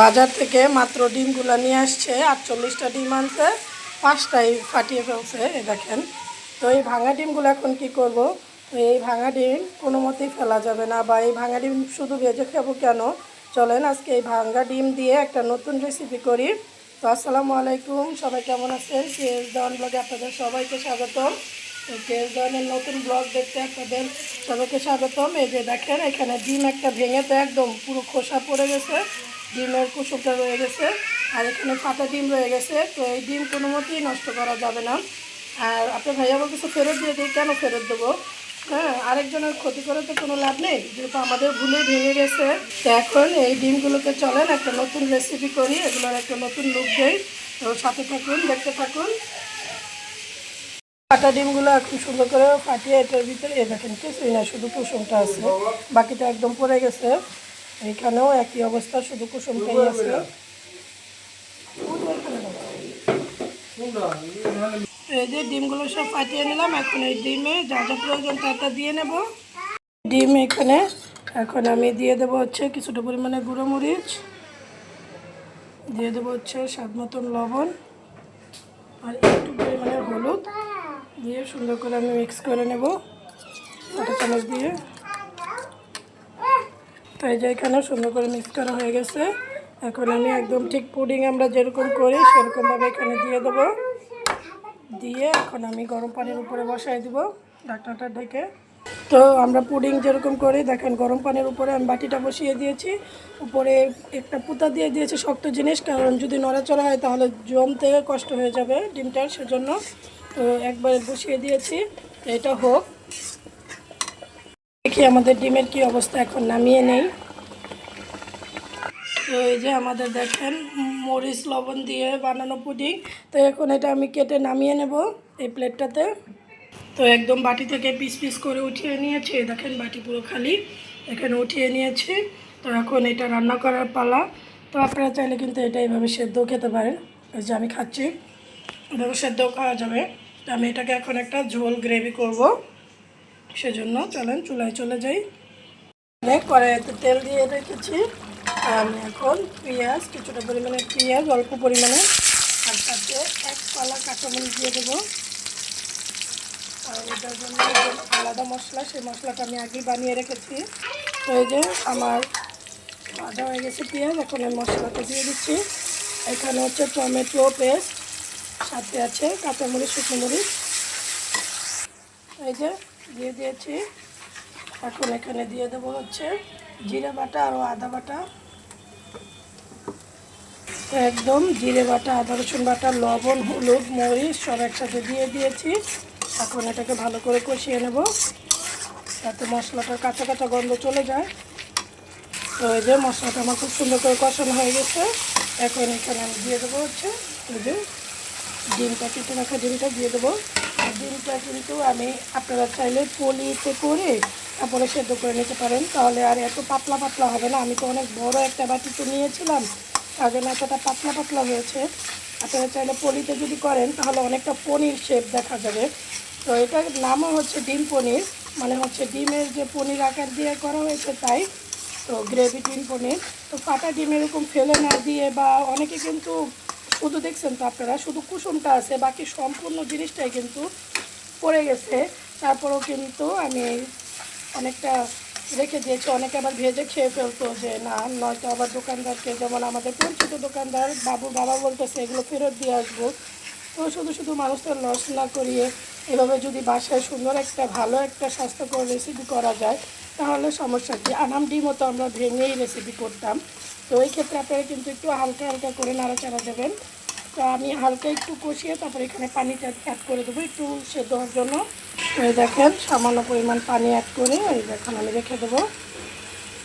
বাজার থেকে মাত্র ডিমগুলো নিয়ে আসছে, আটচল্লিশটা ডিম আনছে, পাঁচটাই ফাটিয়ে ফেলছে এ দেখেন। তো এই ভাঙা ডিমগুলো এখন কি করব? এই ভাঙা ডিম কোনো মতেই ফেলা যাবে না, বা এই ভাঙা ডিম শুধু ভেজে খাব কেন? চলেন আজকে এই ভাঙা ডিম দিয়ে একটা নতুন রেসিপি করি। তো আসসালামু আলাইকুম, সবাই কেমন আছেন? সিএস ব্লগে আপনাদের সবাইকে স্বাগতম। তো সিএস দেওয়ানের নতুন ব্লগ দেখতে আপনাদের সবাইকে স্বাগতম। এই যে দেখেন, এখানে ডিম একটা ভেঙে তো একদম পুরো খোসা পড়ে গেছে, ডিমের কুসুমটা রয়ে গেছে, আর এখানে ফাটা ডিম রয়ে গেছে, তো এই ডিম কোনো মতেই নষ্ট করা যাবে না। আর আপনার ভাইয়া বলতেছে, ফেরত দিয়ে দিই, কেন ফেরত দেবো? হ্যাঁ আরেকজনের ক্ষতি করে তো কোনো লাভ নেই, যেহেতু আমাদের ভুলে ভেঙে গেছে। তো এখন এই ডিমগুলোকে চলেন, একটা নতুন রেসিপি করি, এগুলোর একটা নতুন লুক দেই। তো সাথে থাকুন, দেখতে থাকুন। ফাটা ডিমগুলো এখন সুন্দর করে ফাটিয়ে এটার ভিতরে এ দেখেন কিছুই না শুধু কুসুমটা আছে। বাকিটা একদম পড়ে গেছে। এইখানেও একই অবস্থা, শুধু কুসুমটাই আছে। এই যে ডিমগুলো সব ফাটিয়ে নিলাম, এখন এই ডিমে যা যা প্রয়োজন তা দিয়ে নেব। ডিম এখানে, এখন আমি দিয়ে দেবো হচ্ছে কিছুটা পরিমাণে গুঁড়ো মরিচ, দিয়ে দেবো হচ্ছে স্বাদ মতন লবণ, আর দিয়ে সুন্দর করে আমি মিক্স করে নেব কাঁটা চামচ দিয়ে। তো এই যে এখানে সুন্দর করে মিক্স করা হয়ে গেছে। এখন আমি একদম ঠিক পুডিং আমরা যেরকম করি সেরকমভাবে এখানে দিয়ে দেবো। দিয়ে এখন আমি গরম পানির উপরে বসাই দিব ঢাকনাটা ঢেকে তো আমরা পুডিং যেরকম করি, দেখেন গরম পানির উপরে আমি বাটিটা বসিয়ে দিয়েছি। উপরে একটা পুতা দিয়ে দিয়েছি শক্ত জিনিস, কারণ যদি নড়াচড়া হয় তাহলে জমতে কষ্ট হয়ে যাবে ডিমটার, সেজন্য তো একবার বসিয়ে দিয়েছি। এটা হোক। দেখি আমাদের ডিমের কি অবস্থা এখন, নামিয়ে নেই। তো এই যে আমাদের দেখেন, মরিচ লবণ দিয়ে বানানো পুডিং। তো এখন এটা আমি কেটে নামিয়ে নেব এই প্লেটটাতে। তো একদম বাটি থেকে পিস পিস করে উঠিয়ে নিয়েছি। দেখেন বাটি পুরো খালি। এখানে উঠিয়ে নিয়েছি। তো এখন এটা রান্না করার পালা। তো আপনারা চাইলে কিন্তু এটা এইভাবে সেদ্ধও খেতে পারেন। যে আমি খাচ্ছি। এভাবে সেদ্ধও খাওয়া যাবে। তো আমি এটাকে এখন একটা ঝোল গ্রেভি করব। সেজন্য চলেন চুলায় চলে যাই। কড়াইতে তেল দিয়ে রেখেছি। আমি এখন পেঁয়াজ, কিছুটা পরিমাণে পেঁয়াজ, অল্প পরিমাণে আর সাথে এক পালা কাঁচামরিচ দিয়ে দেবো। আর এটার জন্য আলাদা মশলা, সেই মশলাটা আমি আগেই বানিয়ে রেখেছি। তো এই যে আমার ভাজা হয়ে গেছে পেঁয়াজ, এখন আমি মশলাটা দিয়ে দিচ্ছি। এখানে হচ্ছে টমেটো পেস্ট সাথে আছে কাঁচামরিচ, শুকনো মরিচ। এই যে, দিয়ে দিয়েছি। এখন এখানে দিয়ে দেবো হচ্ছে জিরে বাটা আর আদা বাটা। একদম জিরে বাটা, আদা, রসুন বাটা, লবণ, হলুদ, মরিচ সব একসাথে দিয়ে দিয়েছি। এখন এটাকে ভালো করে কষিয়ে নেব, যাতে মশলাটার কাঁচা কাঁচা গন্ধ চলে যায়। তো এই যে, মশলাটা আমার খুব সুন্দর করে কষানো হয়ে গেছে। এখন এখানে আমি দিয়ে দেবো হচ্ছে, এই যে ডিমটা কেটে রাখা ডিমটা দিয়ে দেবো। আর ডিমটা কিন্তু আমি আপনারা চাইলে পলিতে করে তারপরে সেদ্ধ করে নিতে পারেন। তাহলে আর এত পাতলা পাতলা হবে না। আমি তো অনেক বড় একটা বাটিতে নিয়েছিলাম। তার জন্য এতটা পাতলা পাতলা হয়েছে। আপনারা চাইলে পলিতে যদি করেন, তাহলে অনেকটা পনির শেপ দেখা যাবে। তো এটার নামও হচ্ছে ডিম পনির। মানে হচ্ছে ডিমের যে পনির আকার দিয়ে করা হয়েছে তাই। তো গ্রেভি ডিম পনির। তো ফাটা ডিম এরকম ফেলে না দিয়ে বা অনেকে কিন্তু শুধু দেখছেন তো আপনারা, শুধু কুসুমটা আছে, বাকি সম্পূর্ণ জিনিসটাই কিন্তু পড়ে গেছে। তারপরেও কিন্তু আমি অনেকটা রেখে দিয়েছি। অনেকে আবার ভেজে খেয়ে ফেলতো যে, না, নয়তো আবার দোকানদারকে, যেমন আমাদের পরিচিত দোকানদার বাবু বাবা বলতো এগুলো ফেরত দিয়ে আসব। তো শুধু শুধু মানুষদের লস না করিয়ে এভাবে যদি বাসায় সুন্দর একটা, ভালো একটা স্বাস্থ্যকর রেসিপি করা যায়, তাহলে সমস্যা কী? আনাম ডিমও তো আমরা ভেঙেই রেসিপি করতাম। তো এই ক্ষেত্রে আপনারা কিন্তু একটু হালকা হালকা করে নাড়াচাড়া দেবেন। তো আমি হালকা একটু কষিয়ে তারপরে এখানে পানিটা অ্যাড করে দেবো। একটু সেদ্ধ হওয়ার জন্য। এই দেখেন, সামান্য পরিমাণ পানি অ্যাড করে এই দেখুন আমি রেখে দেবো।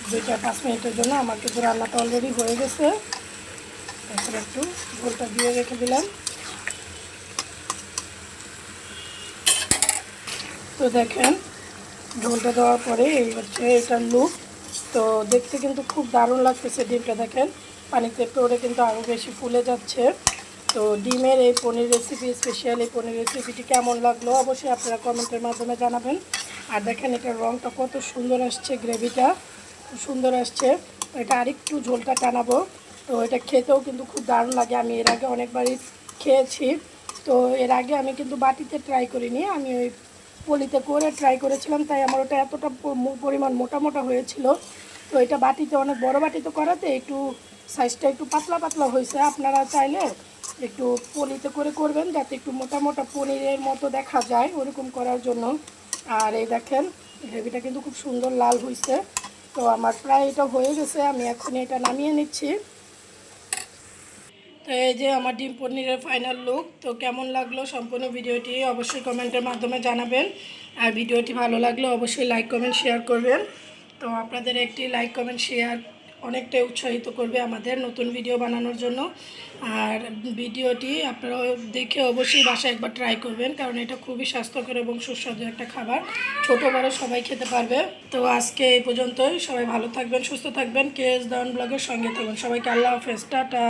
দুই চার পাঁচ মিনিটের জন্য আমার কিন্তু রান্নাটা অলরেডি হয়ে গেছে। তারপরে একটু ঝোলটা দিয়ে রেখে দিলাম। তো দেখেন, ঝোলটা দেওয়ার পরে এই হচ্ছে এটার লুক তো দেখতে কিন্তু খুব দারুণ লাগতেছে ডিমটা, দেখেন। পানিতে পড়ে কিন্তু আরও বেশি ফুলে যাচ্ছে। তো ডিমের এই পনির রেসিপি স্পেশাল এই পনির রেসিপিটি কেমন লাগল অবশ্যই আপনারা কমেন্টের মাধ্যমে জানাবেন। আর দেখেন, এটার রঙটা কত সুন্দর আসছে, গ্রেভিটা খুব সুন্দর আসছে। এটা আরেকটু ঝোলটা টানাবো। তো এটা খেতেও কিন্তু খুব দারুণ লাগে। আমি এর আগে অনেকবারই খেয়েছি। তো এর আগে আমি কিন্তু বাটিতে ট্রাই করিনি। আমি ওই পলিতে করে ট্রাই করেছিলাম, তাই আমার ওটা এতটা পরিমাণ মোটা মোটা হয়েছিল। তো এটা বাটিতে অনেক বড় বাটিতে করাতে একটু সাইজটা একটু পাতলা পাতলা হয়েছে। আপনারা চাইলে একটু পলিতে করে করবেন, যাতে একটু মোটা মোটা পনিরের মতো দেখা যায় ওরকম করার জন্য। আর এই দেখেন, গ্রেভিটা কিন্তু খুব সুন্দর লাল হয়েছে তো আমার প্রায় এটা হয়ে গেছে, আমি এখন এটা নামিয়ে নিচ্ছি। তো এই যে আমার ডিম পনিরের ফাইনাল লুক তো কেমন লাগল সম্পূর্ণ ভিডিওটি অবশ্যই কমেন্টের মাধ্যমে জানাবেন। আর ভিডিওটি ভালো লাগলে অবশ্যই লাইক কমেন্ট শেয়ার করবেন। তো আপনাদের একটি লাইক কমেন্ট শেয়ার অনেকটাই উৎসাহিত করবে আমাদের নতুন ভিডিও বানানোর জন্য। আর ভিডিওটি আপনারা দেখে অবশ্যই বাসায় একবার ট্রাই করবেন, কারণ এটা খুবই স্বাস্থ্যকর এবং সুস্বাদু একটা খাবার। ছোটো, বড়ো সবাই খেতে পারবে। তো আজকে এই পর্যন্তই। সবাই ভালো থাকবেন, সুস্থ থাকবেন। কে এস দাওয়ান ব্লগের সঙ্গে থাকবেন সবাইকে আল্লাহ হাফেজ। টাটা।